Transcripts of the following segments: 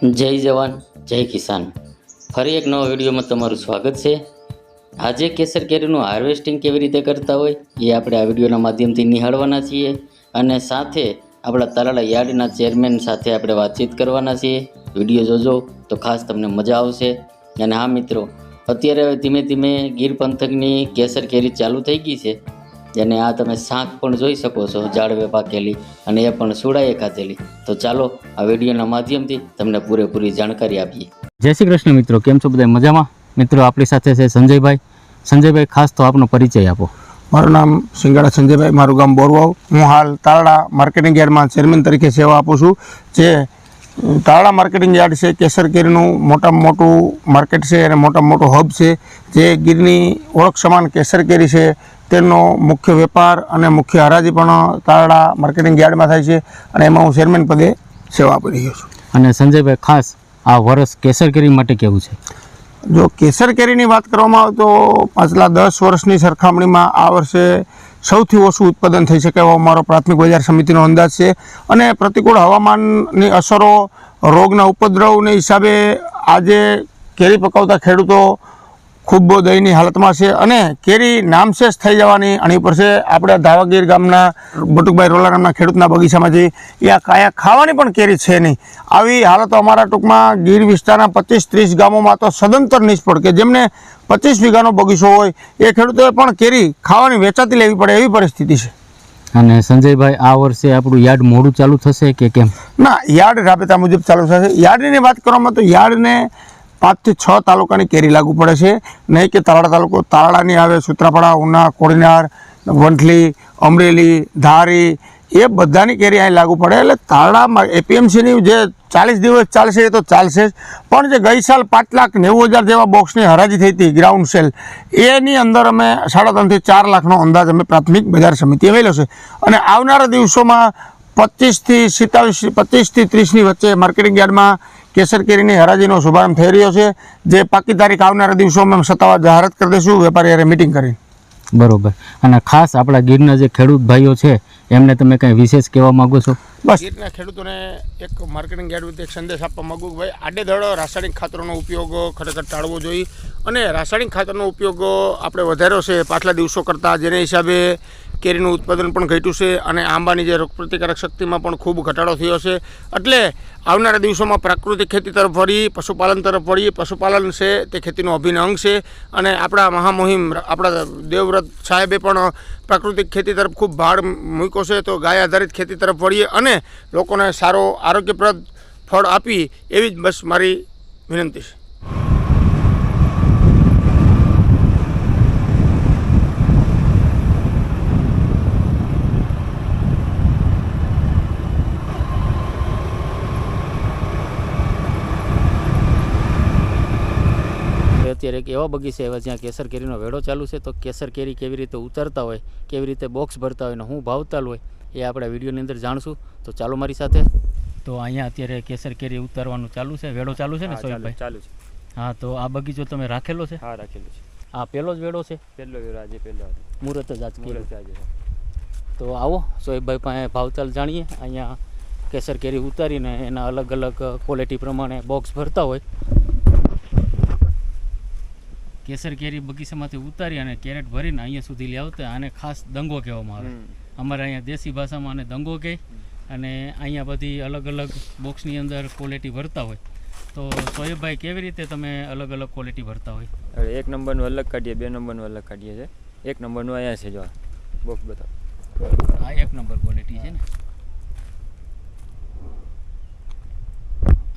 જય જવાન, જય કિસાન. ફરી એક નવા વિડીયોમાં તમારું સ્વાગત છે. આજે કેસર કેરીનું હાર્વેસ્ટિંગ કેવી રીતે કરતા હોય એ આપણે આ વિડીયોના માધ્યમથી નિહાળવાના છીએ અને સાથે આપણા તરાળા યાર્ડના ચેરમેન સાથે આપણે વાતચીત કરવાના છીએ. વીડિયો જોજો તો ખાસ તમને મજા આવશે. અને હા મિત્રો, અત્યારે હવે ધીમે ધીમે ગીર પંથકની કેસર કેરી ચાલુ થઈ ગઈ છે. અને આ તમે શાક પણ જોઈ શકો છો જાળવે પાકેલી અને એ પણ સુડાએ ખાધેલી. તો ચાલો આ વિડીયોના માધ્યમથી તમને પૂરેપૂરી જાણકારી આપીએ. જય શ્રી કૃષ્ણ મિત્રો કેમ છો બધા મજામાં? મિત્રો આપણી સાથે છે સંજયભાઈ. સંજયભાઈ ખાસ તો આપનો પરિચય આપો. મારું નામ સિંગાડા સંજયભાઈ મારું ગામ બોરવાવ. હું હાલ તારડા માર્કેટિંગ યાર્ડમાં ચેરમેન તરીકે સેવા આપું છું જે તાળા માર્કેટિંગ યાર્ડ છે કેસર કેરીનું મોટામાં મોટું માર્કેટ છે અને મોટામાં મોટું હબ છે જે ગીરની ઓળખ સમાન કેસર કેરી છે તેનો મુખ્ય વેપાર અને મુખ્ય હરાજી પણ તારડા માર્કેટિંગ યાર્ડમાં થાય છે અને એમાં હું ચેરમેન પદે સેવા આપી રહ્યો છું. અને સંજયભાઈ ખાસ આ વર્ષ કેસર કેરી માટે કેવું છે? જો કેસર કેરીની વાત કરવામાં આવે તો પાછલા દસ વર્ષની સરખામણીમાં આ વર્ષે સૌથી ઓછું ઉત્પાદન થઈ શકે એવો અમારો પ્રાથમિક બજાર સમિતિનો અંદાજ છે. અને પ્રતિકૂળ હવામાનની અસરો રોગના ઉપદ્રવને હિસાબે આજે કેરી પકાવતા ખેડૂતો ખૂબ દયની હાલતમાં છે અને કેરી નામશેષ થઈ જવાની આની પડશે છે આપણે ધાવાગીર ગામના બટુકભાઈ રોલા નામના ખેડૂતના બગીચામાંથી. એ કાયા ખાવાની પણ કેરી છે નહીં. આવી હાલતો અમારા ટૂંકમાં ગીર વિસ્તારના પચીસ ત્રીસ ગામોમાં તો સદંતર નિષ્ફળ કે જેમને પચીસ વીઘાનો બગીચો હોય એ ખેડૂતોએ પણ કેરી ખાવાની વેચાતી લેવી પડે એવી પરિસ્થિતિ છે. અને સંજયભાઈ આ વર્ષે આપણું યાર્ડ મોડું ચાલુ થશે કે કેમ? ના યાર્ડ રાબેતા મુજબ ચાલુ થશે. યાર્ડની વાત કરવામાં તો યાર્ડને પાંચથી છ તાલુકાની કેરી લાગુ પડે છે. નહીં કે તાલાળા તાલુકો તાલાળાની આવે સુત્રાપાડા, ઉના કોડીનાર વંથલી, અમરેલી, ધારી, એ બધાની કેરી અહીં લાગુ પડે. એટલે તાલાળામાં એપીએમસીની જે ચાલીસ દિવસ ચાલશે એ તો ચાલશે જ. પણ જે ગઈ સાલ પાંચ લાખ નેવું હજાર જેવા બોક્સની હરાજી થઈ હતી ગ્રાઉન્ડ સેલ એની અંદર અમે સાડા ત્રણથી ચાર લાખનો અંદાજ અમે પ્રાથમિક બજાર સમિતિએ મેળવ્યો છે. અને આવનારા દિવસોમાં પચીસથી સિત્તાવીસ, પચીસથી ત્રીસની વચ્ચે માર્કેટિંગ યાર્ડમાં કેસર કેરીની હરાજીનો શુભારંભ થઈ રહ્યો છે જે પાકી તારીખ આવનારા દિવસોમાં અમે સત્તાવાર જાહેરાત કરી દઈશું વેપારી હારે મિટિંગ કરી. બરોબર. અને ખાસ આપણા ગીરના જે ખેડૂત ભાઈઓ છે એમને તમે કંઈ વિશેષ કહેવા માગો છો? બસ. ગીરના ખેડૂતોને એક માર્કેટિંગ યાર્ડ એક સંદેશ આપવા માગું કે ભાઈ આડેધડ રાસાયણિક ખાતરોનો ઉપયોગ ખરેખર ટાળવો જોઈએ. અને રાસાયણિક ખાતરનો ઉપયોગ આપણે વધાર્યો છે પાછલા દિવસો કરતાં જેના હિસાબે કેરીનું ઉત્પાદન પણ ઘટ્યું છે અને આંબાની જે રોગપ્રતિકારક શક્તિમાં પણ ખૂબ ઘટાડો થયો છે. એટલે આવનારા દિવસોમાં પ્રાકૃતિક ખેતી તરફ વળી, પશુપાલન તરફ વળી, પશુપાલન છે તે ખેતીનો અભિન્ન અંગ છે. અને આપણા મહામહિમ આપણા દેવવ્રત સાહેબે પણ પ્રાકૃતિક ખેતી તરફ ખૂબ ભાર મૂક્યો છે. તો ગાય આધારિત ખેતી તરફ વળીએ અને લોકોને સારો આરોગ્યપ્રદ ફળ આપી એવી જ બસ મારી વિનંતી છે અત્યારે એક એવા બગીચા એવા જ્યાં કેસર કેરીનો વેડો ચાલુ છે તો કેસર કેરી કેવી રીતે ઉતરતા હોય કેવી રીતે બોક્સ ભરતા હોય ને હું ભાવતાલ હોય એ આપણે વિડીયોની અંદર જાણશું. તો ચાલો મારી સાથે. તો અહીંયા અત્યારે કેસર કેરી ઉતારવાનું ચાલુ છે વેડો ચાલુ છે ને સોહિબભાઈ ચાલુ છે. હા તો આ બગીચો તમે રાખેલો છે? હા રાખેલો છે. આ પહેલો જ વેડો છે? પહેલો વેડો આજે પહેલો મુહૂર્ત જ આજ. મુહૂર્ત આજે. તો આવો સોયબભાઈ પાસે ભાવતાલ જાણીએ. અહીંયા કેસર કેરી ઉતારીને એના અલગ અલગ ક્વોલિટી પ્રમાણે બોક્સ ભરતા હોય. કેસર કેરી બગીચામાંથી ઉતારી અને કેરેટ ભરીને અહીંયા સુધી લાવતા આને ખાસ દંગો કહેવામાં આવે. અમારે અહીંયા દેશી ભાષામાં આને દંગો કહે અને અહીંયા બધી અલગ અલગ બોક્સની અંદર ક્વોલિટી ભરતા હોય. તો સોએબભાઈ કેવી રીતે તમે અલગ અલગ ક્વોલિટી ભરતા હોય? એક નંબરનું અલગ કાઢીએ બે નંબરનું અલગ કાઢીએ છે. એક નંબરનું અહીંયા છે જો બોક્સ બતાવો. આ એક નંબર ક્વોલિટી છે ને?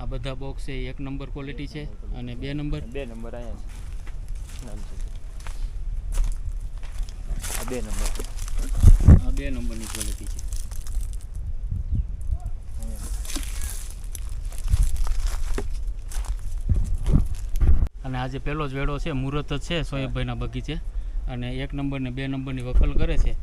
આ બધા બોક્સ છે એક નંબર ક્વોલિટી છે અને બે નંબર? બે નંબર અહીંયા છે. આ બે નંબર આ બે નંબરની ક્વોલિટી છે. અને આજે પહેલો જ વેળો છે મુહૂર્ત જ છે સોએબભાઈના બગીચે. અને એક નંબર ને બે નંબરની વકલ કરે છે.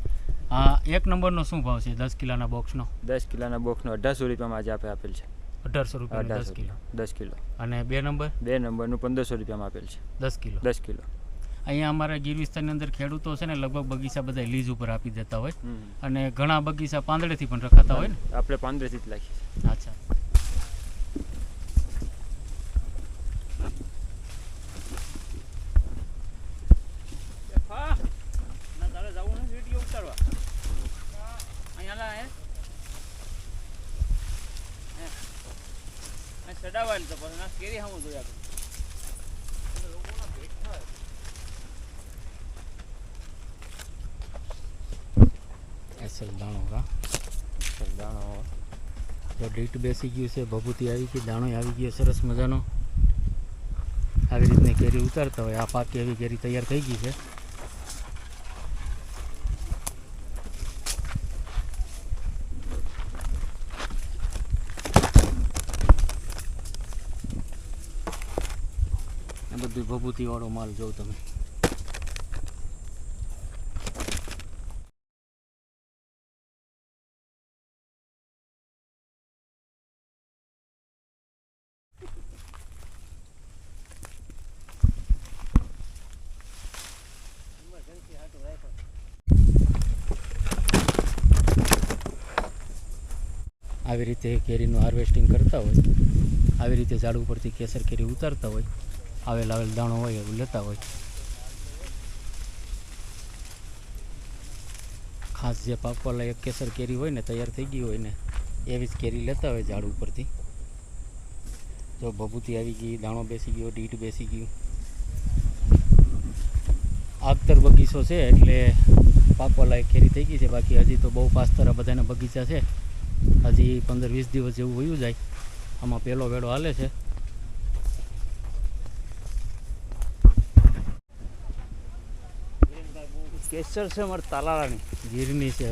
આ એક નંબરનો શું ભાવ છે દસ કિલાના બોક્સનો દસ કિલાના બોક્સનો અઢારસો રૂપિયામાં આજે આપણે આપેલ છે. અઢારસો રૂપિયા દસ કિલો. દસ કિલો. અને બે નંબર? બે નંબરનું પંદરસો રૂપિયામાં આપેલ છે. દસ કિલો. દસ કિલો. અહીંયા અમારા ગીર વિસ્તારની અંદર ખેડૂતો છે ને લગભગ બગીચા બધા લીઝ ઉપર આપી દેતા હોય. અને ઘણા બગીચા પાંદડેથી પણ રખાતા હોય ને? આપણે પાંદડેથી જ લાખીએ અચ્છા. ચડાવવાની તો પછી ના કેરી હામું જોયા કરું. દાણો કા? દાણો. તો ડીટ બેસી ગયું છે ભભૂતી આવી ગઈ દાણો આવી ગયો સરસ મજાનો. આવી રીતની કેરી ઉતારતા હોય આ પાકી એવી કેરી તૈયાર થઈ ગઈ છે. આ વાળો માલ જોઉં તમે. આવી રીતે કેરીનું હાર્વેસ્ટિંગ કરતા હોય, આવી રીતે ઝાડ ઉપરથી કેસર કેરી ઉતારતા હોય આવેલ આવેલ દાણો હોય એવું લેતા હોય. ખાસ જે પાકવા લાયક કેસર કેરી હોય ને તૈયાર થઈ ગઈ હોય ને, એવી જ કેરી લેતા હોય ઝાડ ઉપરથી. જો ભભૂતી આવી ગઈ, દાણો બેસી ગયો ડીટ બેસી ગયું. આગતર બગીચો છે એટલે પાકવા લાયક કેરી થઈ ગઈ છે. બાકી હજી તો બહુ પાસ્તરા બધાના બગીચા છે. હજી પંદર વીસ દિવસ જેવું વયું જાય. આમાં પહેલો વેળો હાલે છે. કેસર છે મારે તાલાળાની ગીરની છે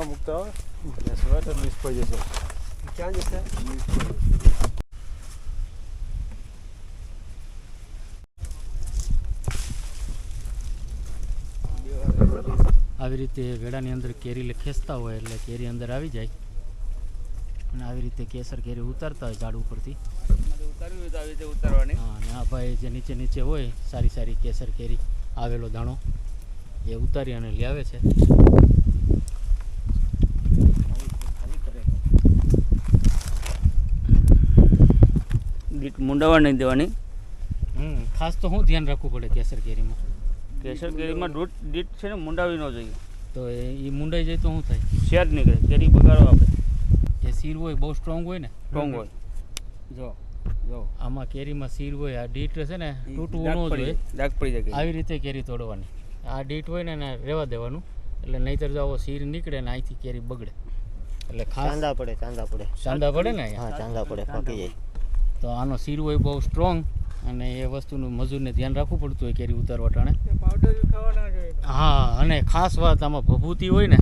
જઈને મૂકતા હોય સ્વેટર નિષ્ફળ જશે ક્યાં જશે આવી રીતે વેડાની અંદર કેરી ખેંચતા હોય એટલે કેરી અંદર આવી જાય અને આવી રીતે કેસર કેરી ઉતારતા હોય ઝાડ ઉપરથી મારે હોય તો આવી રીતે ઉતારવાની હા અને આ ભાઈ જે નીચે નીચે હોય સારી સારી કેસર કેરી આવેલો દાણો એ ઉતારી અને લાવે આવે છે મુંડાવા નહીં દેવાની. હમ ખાસ તો શું ધ્યાન રાખવું પડે કેસર કેરીમાં. કેસર કેરીમાં દૂધ દીઠ છે ને મુંડાવી ન જોઈએ. તો એ મુંડાઈ જાય તો શું થાય? શેર નીકળે કેરી બગાડો આપે. એ સીર હોય બહુ સ્ટ્રોંગ હોય ને? સ્ટ્રોંગ હોય. જો જો આમાં કેરીમાં સીર હોય આ ડીટ છે ને તૂટવું ન જોઈએ. ડાક પડી જાય આવી રીતે કેરી તોડવાની. આ ડીટ હોય ને એને રહેવા દેવાનું એટલે નહીતર જો આવો સીર નીકળે ને અહીંથી કેરી બગડે. એટલે ખાસ ચાંદા પડે ચાંદા પડે. ચાંદા પડે ને હા ચાંદા પડે પાકી જાય. તો આનો શીરો હોય બહુ સ્ટ્રોંગ અને એ વસ્તુનું મજૂરને ધ્યાન રાખવું પડતું હોય કેરી ઉતારવા ટાણે. હા અને ખાસ વાત આમાં ભભૂતી હોય ને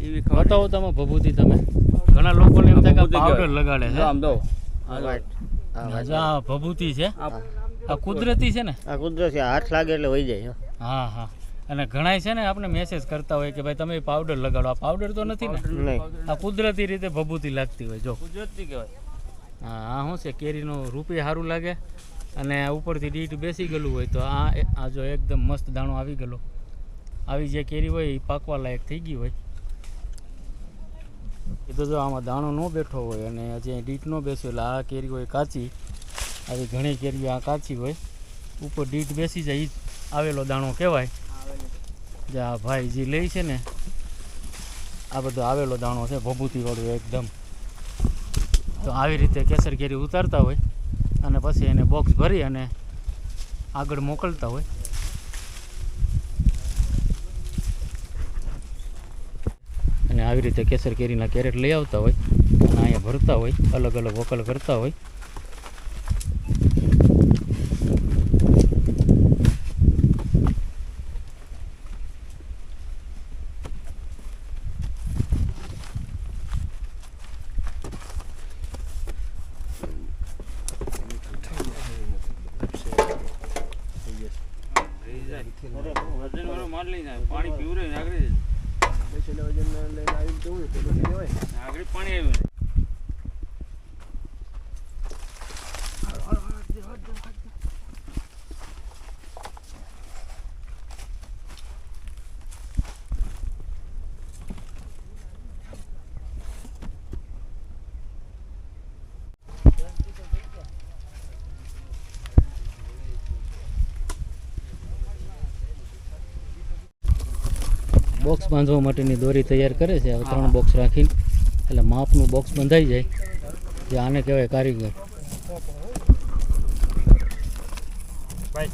એવી બતાવો તમે ભભૂતી તમે. ઘણા લોકોને એમ થાય કે પાવડર લગાડે છે. આમ જો હા, આ ભભૂતિ છે. આ કુદરતી છે ને? આ કુદરતી હાથ લાગે એટલે વહી જાય હા. હા અને ઘણાય છે ને આપણે મેસેજ કરતા હોય કે ભાઈ તમે પાવડર લગાડો. આ પાવડર તો નથી ને? આ કુદરતી રીતે ભભૂતિ લાગતી હોય જો. કુદરતી કહેવાય. આ શું છે, કેરીનું રૂપે સારું લાગે અને ઉપરથી ડીટ બેસી ગયેલું હોય તો આ આ જો એકદમ મસ્ત દાણો આવી ગયેલો. આવી જે કેરી હોય એ પાકવા લાયક થઈ ગઈ હોય. એ તો જો આમાં દાણો ન બેઠો હોય અને હજી ડીટ ન બેસ્યો એટલે આ કેરી હોય કાચી. આવી ઘણી કેરીઓ આ કાચી હોય. ઉપર ડીટ બેસી જાય એ આવેલો દાણો કહેવાય. જે આ ભાઈ જે લે છે ને. આ બધો આવેલો દાણો છે, ભભૂતિવાળું એકદમ. તો આવી રીતે કેસર કેરી ઉતારતા હોય અને પછી એને બોક્સ ભરી અને આગળ મોકલતા હોય. અને આવી રીતે કેસર કેરીના કેરેટ લઈ આવતા હોય અને અહીંયા ભરતા હોય અલગ અલગ વકલ કરતા હોય. વજનવાળો માલ લઈને આવે. પાણી પીવું રહે ને આગળ. આગળ પાણી આવ્યું ને. બોક્સ બાંધવા માટેની દોરી તૈયાર કરે છે. હવે ત્રણ બોક્સ રાખીને, એટલે માપનું બોક્સ બંધાઈ જાય. જે આને કહેવાય કારીગર. ભાઈ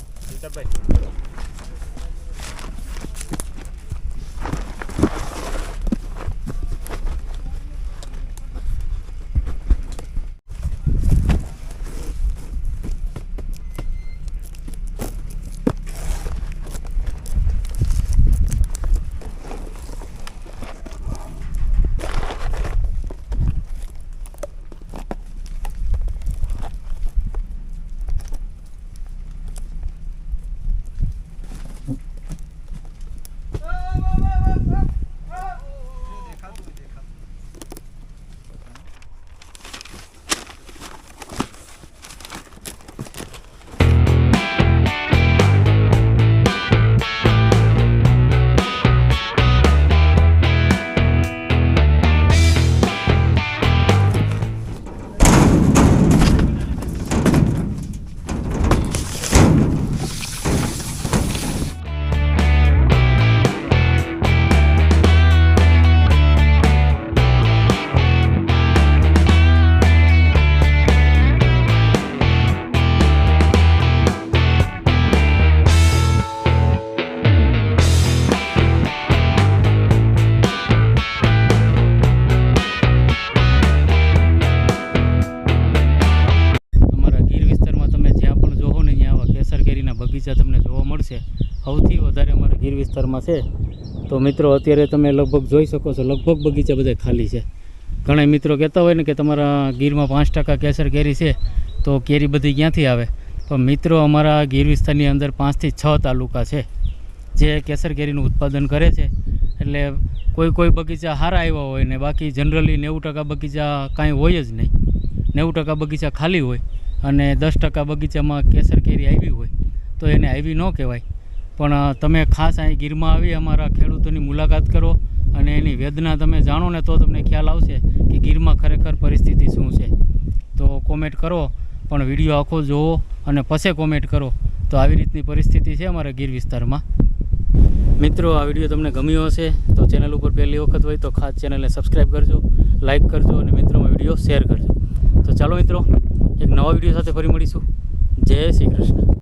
વિસ્તારમાં છે. તો મિત્રો, અત્યારે તમે લગભગ જોઈ શકો છો, લગભગ બગીચા બધા ખાલી છે. ઘણા મિત્રો કહેતા હોય ને કે તમારા ગીરમાં પાંચ ટકા કેસર કેરી છે, તો કેરી બધી ક્યાંથી આવે? પણ મિત્રો, અમારા ગીર વિસ્તારની અંદર પાંચથી છ તાલુકા છે, જે કેસર કેરીનું ઉત્પાદન કરે છે. એટલે કોઈ કોઈ બગીચા સારા આવ્યા હોય ને બાકી જનરલી નેવું ટકા બગીચા કાંઈ હોય જ નહીં. નેવું ટકા બગીચા ખાલી હોય અને દસ ટકા બગીચામાં કેસર કેરી આવી હોય, તો એને આવી ન કહેવાય. પણ તમે ખાસ અહીં ગીરમાં આવી અમારા ખેડૂતોની મુલાકાત કરો અને એની વેદના તમે જાણો ને તો તમને ખ્યાલ આવશે કે ગીરમાં ખરેખર પરિસ્થિતિ શું છે. તો કોમેન્ટ કરો, પણ વીડિયો આખો જોવો અને પછી કોમેન્ટ કરો. તો આવી રીતની પરિસ્થિતિ છે અમારા ગીર વિસ્તારમાં. મિત્રો, આ વીડિયો તમને ગમ્યો હશે તો ચેનલ ઉપર પહેલી વખત હોય તો ખાસ ચેનલને સબસ્ક્રાઈબ કરજો લાઇક કરજો અને મિત્રોમાં વીડિયો શેર કરજો. તો ચાલો મિત્રો, એક નવા વીડિયો સાથે ફરી મળીશું. જય શ્રી કૃષ્ણ.